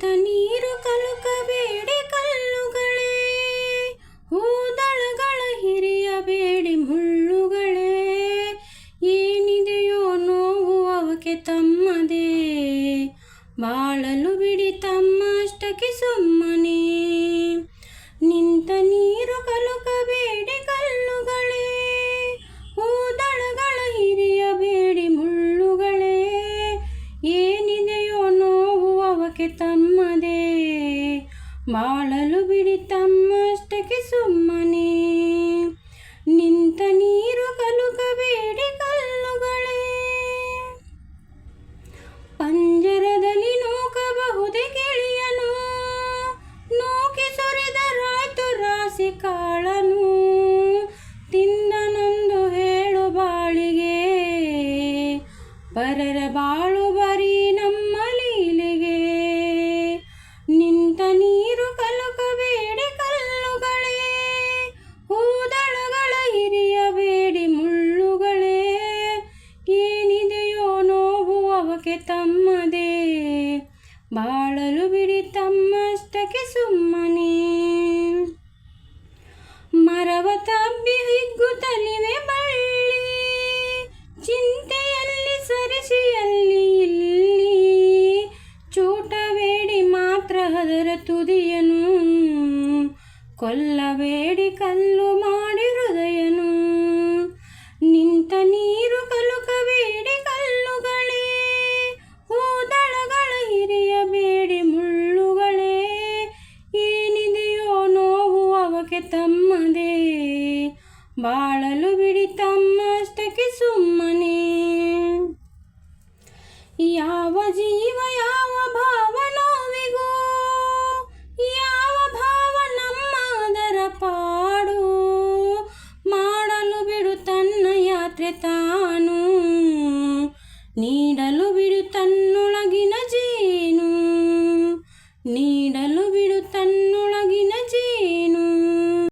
ನಿಂತ ನೀರು ಕಲುಕಬೇಡಿ ಕಲ್ಲುಗಳೇ. ಹೂದಳಗಳ ಹಿರಿಯಬೇಡಿ ಮುಳ್ಳುಗಳೇ. ಏನಿದೆಯೋ ನೋವು ಅವಕ್ಕೆ ತಮ್ಮದೇ. ಬಾಳಲು ಬಿಡಿ ತಮ್ಮಷ್ಟಕ್ಕೆ ಸುಮ್ಮನೆ. ನಿಂತ ನೀರು ಕಲುಕಬೇಡಿ ತಮ್ಮದೇ. ಬಾಳಲು ಬಿಡಿ ತಮ್ಮಷ್ಟಕ್ಕೆ ಸುಮ್ಮನೆ. ನಿಂತ ನೀರು ಕಲುಕಬೇಡಿ ಕಲ್ಲುಗಳೇ. ಪಂಜರದಲ್ಲಿ ನೂಕಬಹುದೇ ಕೇಳಿಯನು ನೂಕಿ ಸುರಿದರಾಯ್ತು ರಾಸಿ ಕಾಳನು. ತಿಂದನೊಂದು ಹೇಳು ಬಾಳಿಗೆ. ಪರರ ಬಾಳು ಬರೀ ನಮ್ಮ ತುದಿಯನು, ಕೊಲ್ಲಬೇಡಿ ಕಲ್ಲು ಮಾಡಿ ಹೃದಯನು. ನಿಂತ ನೀರು ಕಲುಕಬೇಡಿ ಕಲ್ಲುಗಳೇ, ಹೂದಳಗಳ ಹಿರಿಯಬೇಡಿ ಮುಳ್ಳುಗಳೇ. ಏನಿದೆಯೋ ನೋವು ಅವಕ್ಕೆ ತಮ್ಮದೇ, ಬಾಳಲು ಬಿಡಿ ತಮ್ಮಷ್ಟಕ್ಕೆ ಸುಮ್ಮನೆ. ಯಾವ ಜೀವ ನೀಡಲು ಬಿಡು ತನ್ನೊಳಗಿನ ಜೇನು ನೀಡ